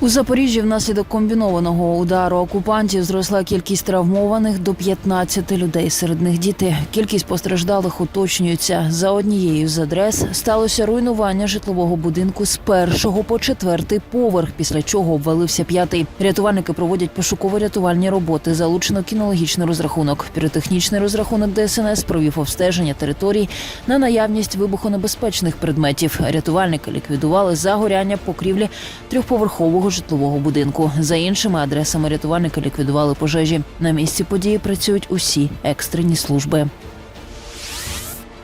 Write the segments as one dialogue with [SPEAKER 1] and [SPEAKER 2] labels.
[SPEAKER 1] У Запоріжжі внаслідок комбінованого удару окупантів зросла кількість травмованих до 15 людей. Серед них діти. Кількість постраждалих уточнюється. За однією з адрес сталося руйнування житлового будинку з першого по четвертий поверх, після чого обвалився п'ятий. Рятувальники проводять пошуково-рятувальні роботи. Залучено кінологічний розрахунок. Піротехнічний розрахунок ДСНС провів обстеження територій на наявність вибухонебезпечних предметів. Рятувальники ліквідували загоряння покрівлі трьохповерхового житлового будинку. За іншими адресами рятувальники ліквідували пожежі. На місці події працюють усі екстрені служби.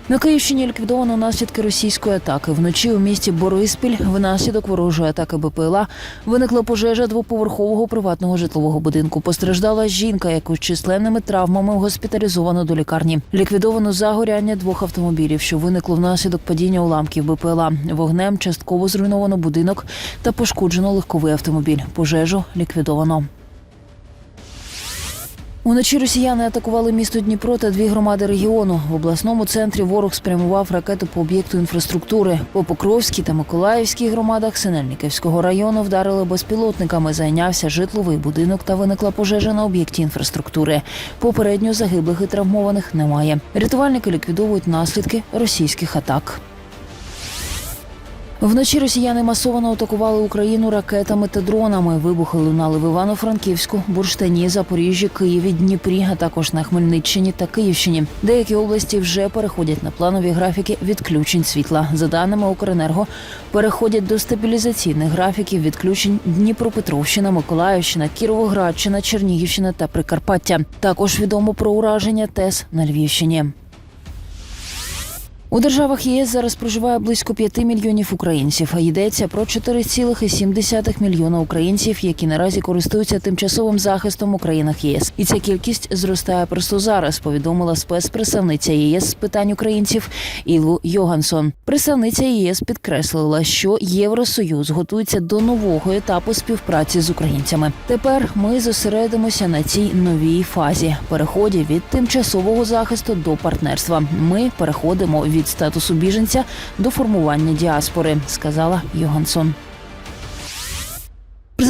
[SPEAKER 1] На Київщині ліквідовано наслідки російської атаки. Вночі у місті Бориспіль внаслідок ворожої атаки БПЛА виникла пожежа двоповерхового приватного житлового будинку. Постраждала жінка, яку з численними травмами госпіталізовано до лікарні. Ліквідовано загоряння двох автомобілів, що виникло внаслідок падіння уламків БПЛА. Вогнем частково зруйновано будинок та пошкоджено легковий автомобіль. Пожежу ліквідовано. Уночі росіяни атакували місто Дніпро та дві громади регіону. В обласному центрі ворог спрямував ракету по об'єкту інфраструктури. По Покровській та Миколаївській громадах Синельниківського району вдарили безпілотниками. Зайнявся житловий будинок та виникла пожежа на об'єкті інфраструктури. Попередньо загиблих і травмованих немає. Рятувальники ліквідовують наслідки російських атак. Вночі росіяни масово атакували Україну ракетами та дронами. Вибухи лунали в Івано-Франківську, Бурштині, Запоріжжі, Києві, Дніпрі, а також на Хмельниччині та Київщині. Деякі області вже переходять на планові графіки відключень світла. За даними Укренерго, переходять до стабілізаційних графіків відключень Дніпропетровщина, Миколаївщина, Кіровоградщина, Чернігівщина та Прикарпаття. Також відомо про ураження ТЕС на Львівщині. У державах ЄС зараз проживає близько 5 мільйонів українців. А йдеться про 4,7 мільйона українців, які наразі користуються тимчасовим захистом у країнах ЄС. І ця кількість зростає просто зараз. Повідомила спецпредставниця ЄС з питань українців Ілу Йогансон. Представниця ЄС підкреслила, що Євросоюз готується до нового етапу співпраці з українцями. Тепер ми зосередимося на цій новій фазі переході від тимчасового захисту до партнерства. Ми переходимо від статусу біженця до формування діаспори, сказала Йогансон.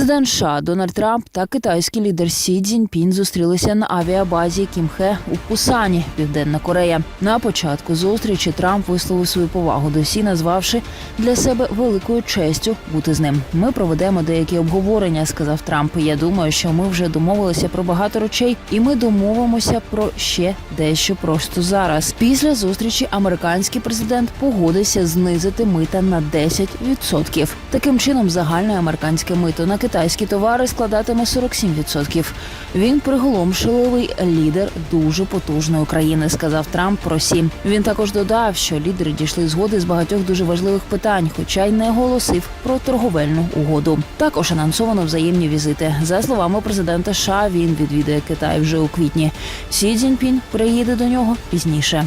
[SPEAKER 1] Президент США Дональд Трамп та китайський лідер Сі Цзіньпін зустрілися на авіабазі Кімхе у Пусані, Південна Корея. На початку зустрічі Трамп висловив свою повагу до Сі, назвавши для себе великою честю бути з ним. Ми проведемо деякі обговорення, сказав Трамп. Я думаю, що ми вже домовилися про багато речей, і ми домовимося про ще дещо просто зараз. Після зустрічі американський президент погодився знизити мита на 10%. Таким чином, загальне американське мито на китайські товари складатиме 47%. Він приголомшливий лідер дуже потужної країни, сказав Трамп про сім. Він також додав, що лідери дійшли згоди з багатьох дуже важливих питань, хоча й не оголосив про торговельну угоду. Також анонсовано взаємні візити. За словами президента США, він відвідає Китай вже у квітні. Сі Цзіньпін приїде до нього пізніше.